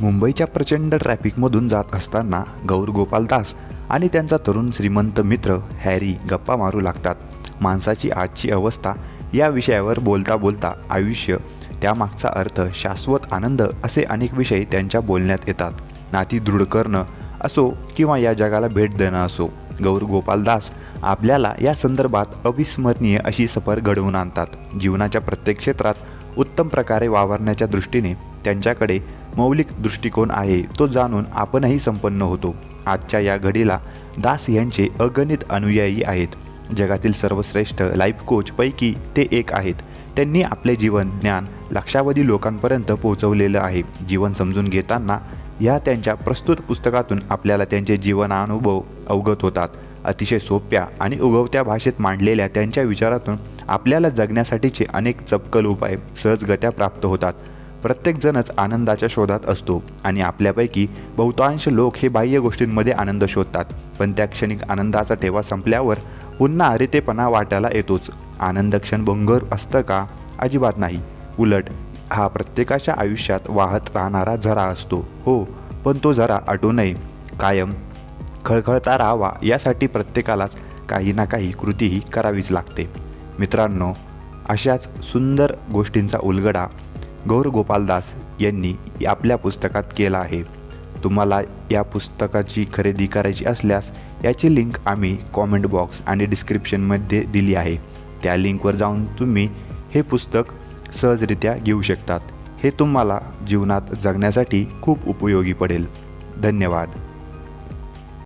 मुंबईच्या प्रचंड ट्रॅफिकमधून जात असताना गौर गोपाल दास आणि त्यांचा तरुण श्रीमंत मित्र हॅरी गप्पा मारू लागतात. माणसाची आजची अवस्था या विषयावर बोलता बोलता आयुष्य त्यामागचा अर्थ शाश्वत आनंद असे अनेक विषय त्यांच्या बोलण्यात येतात. नाती दृढ करणं असो किंवा या जगाला भेट देणं असो गौर गोपाल दास आपल्याला या संदर्भात अविस्मरणीय अशी सफर घडवून आणतात. जीवनाच्या प्रत्येक क्षेत्रात उत्तम प्रकारे वावरण्याच्या दृष्टीने त्यांच्याकडे मौलिक दृष्टिकोन आहे. तो जाणून आपणही संपन्न होतो. आजच्या या घडीला दास यांचे अगणित अनुयायी आहेत. जगातील सर्वश्रेष्ठ लाईफ कोचपैकी ते एक आहेत. त्यांनी आपले जीवन ज्ञान लक्षावधी लोकांपर्यंत पोहोचवलेलं आहे. जीवन समजून घेताना या त्यांच्या प्रस्तुत पुस्तकातून आपल्याला त्यांचे जीवनानुभव अवगत होतात. अतिशय सोप्या आणि उगवत्या भाषेत मांडलेल्या त्यांच्या विचारातून आपल्याला जगण्यासाठीचे अनेक चपकल उपाय सहजगत्या प्राप्त होतात. प्रत्येकजणच आनंदाच्या शोधात असतो आणि आपल्यापैकी बहुतांश लोक हे बाह्य गोष्टींमध्ये आनंद शोधतात. पण त्या क्षणिक आनंदाचा ठेवा संपल्यावर पुन्हा अरितेपणा वाटायला येतोच. आनंद क्षण भंगर असतं का? अजिबात नाही. उलट हा प्रत्येकाच्या आयुष्यात वाहत राहणारा झरा असतो. हो पण तो झरा अटू नये कायम खळखळता राहावा यासाठी प्रत्येकालाच काही ना काही कृतीही करावीच लागते. मित्रांनो अशाच सुंदर गोष्टींचा उलगडा गौर गोपालदास यांनी आपल्या पुस्तकात केला आहे. तुम्हाला या पुस्तकाची खरेदी करायची असल्यास याची लिंक आम्ही कॉमेंट बॉक्स आणि डिस्क्रिप्शनमध्ये दिली आहे. त्या लिंकवर जाऊन तुम्ही हे पुस्तक सहजरित्या घेऊ शकतात. हे तुम्हाला जीवनात जगण्यासाठी खूप उपयोगी पडेल. धन्यवाद.